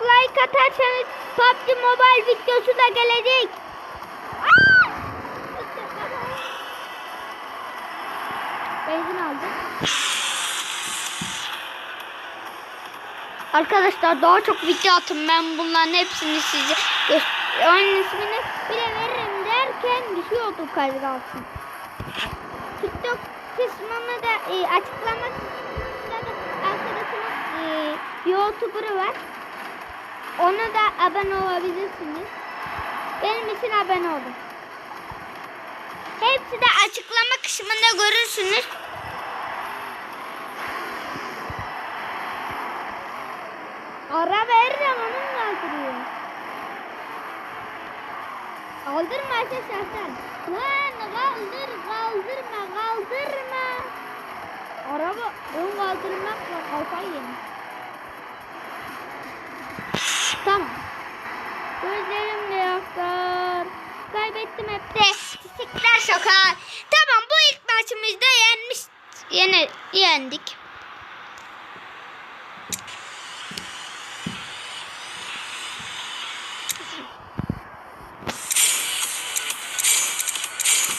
like atarsanız PUBG Mobile videosu da gelecek. Benzin aldım. Arkadaşlar daha çok video atın. Ben bunların hepsini size oyunun ismini bile veririm derken düşüyordu kaydı altın. TikTok kısmını da e, açıklama kısmında da arkadaşımın e, YouTuber'ı var. Ona da abone olabilirsiniz. Benim için abone olun. Hepsi de açıklama kısmında görürsünüz. Ara veririm onun kaldırıyor. Kaldırma Ayşe Şahsen. Lan kaldır kaldırma kaldırma. Araba ön kaldırmakla kafayı yemiş. Kaybettim hep de. Çiçekler. Tamam bu ilk maçımızda yenmiş. Yine yendik.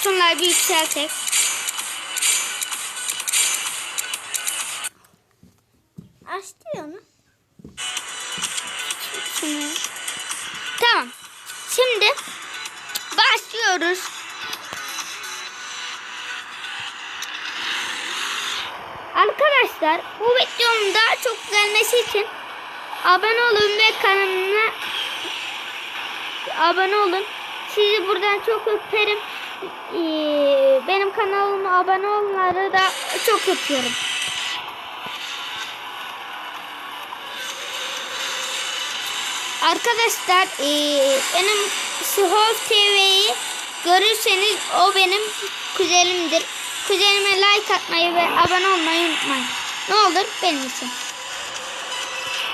Şunları bir yükseltek. Açtı onu. Şunu. Başlıyoruz. Arkadaşlar bu videonun daha çok gelmesi için abone olun ve kanalıma abone olun. Sizi buradan çok öperim. Ee, benim kanalıma abone olanları da çok öpüyorum. Arkadaşlar ee, benim Sihov TV'yi görürseniz o benim kuzenimdir. Kuzenime like atmayı ve abone olmayı unutmayın. Ne olur benim için.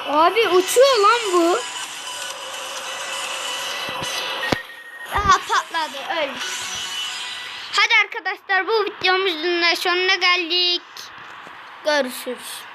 Abi uçuyor lan bu. Aha patladı öyle. Hadi arkadaşlar bu videomuzun da sonuna geldik. Görüşürüz.